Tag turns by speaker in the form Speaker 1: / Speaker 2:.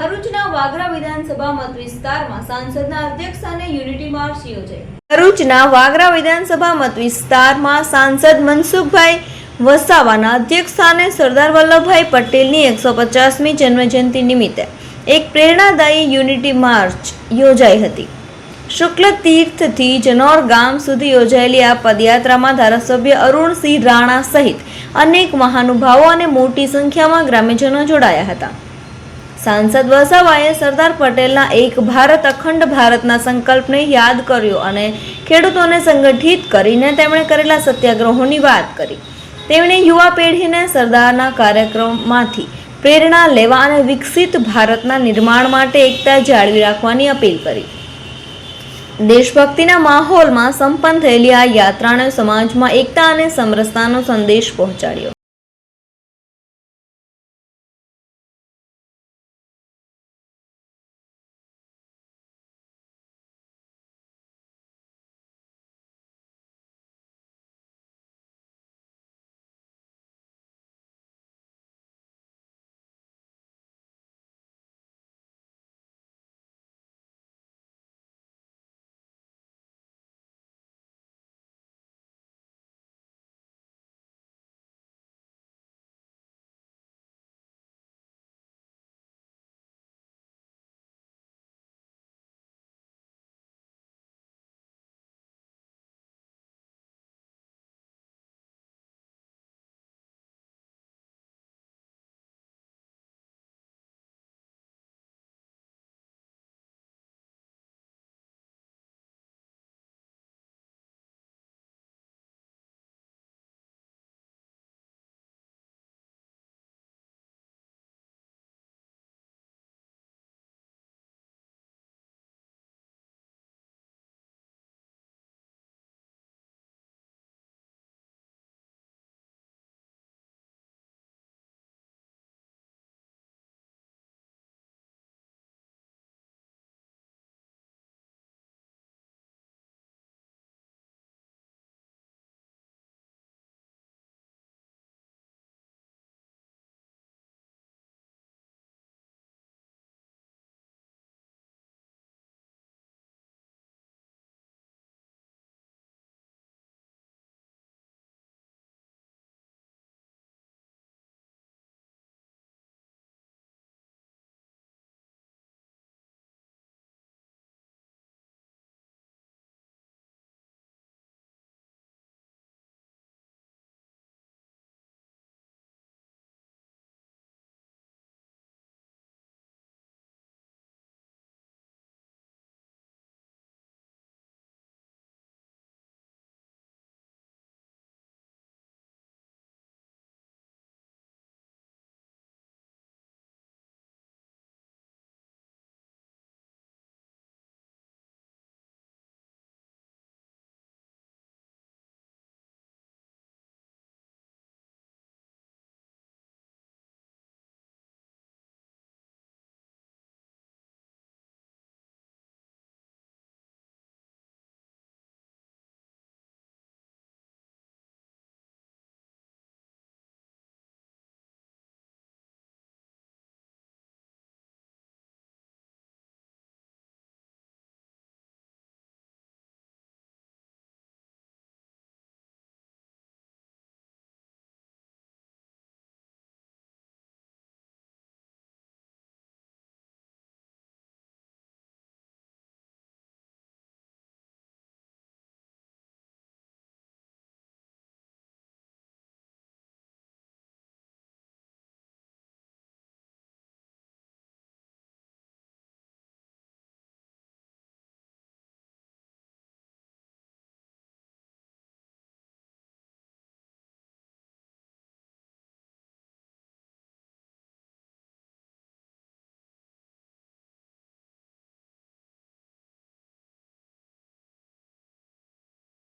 Speaker 1: ભરૂચના વાગરા વિધાનસભા મત વિસ્તારમાં સાંસદના અધ્યક્ષસ્થાને યુનિટી માર્ચ યોજાઈ. ભરૂચના વાગરા વિધાનસભા મત વિસ્તારમાં સાંસદ મનસુખભાઈ વસાવાના અધ્યક્ષસ્થાને સરદાર વલ્લભભાઈ પટેલની એકસો પચાસમી જન્મજયંતિ નિમિત્તે એક પ્રેરણાદાયી યુનિટી માર્ચ યોજાઈ હતી. શુક્લ તીર્થથી જનોર ગામ સુધી યોજાયેલી આ પદયાત્રામાં ધારાસભ્ય અરુણસિંહ રાણા સહિત અનેક મહાનુભાવો અને મોટી સંખ્યામાં ગ્રામ્યજનો જોડાયા હતા. સાંસદ વસાવાએ સરદાર પટેલના એક ભારત અખંડ ભારતના સંકલ્પને યાદ કર્યો અને ખેડૂતોને સંગઠિત કરીને તેમણે કરેલા સત્યાગ્રહોની વાત કરી. તેમણે યુવા પેઢીને સરદારના કાર્યક્રમમાંથી પ્રેરણા લેવા અને વિકસિત ભારતના નિર્માણ માટે એકતા જાળવી રાખવાની અપીલ કરી. દેશભક્તિના માહોલમાં સંપન્ન થયેલી આ યાત્રાને સમાજમાં એકતા અને સમરસતાનો સંદેશ પહોંચાડ્યો.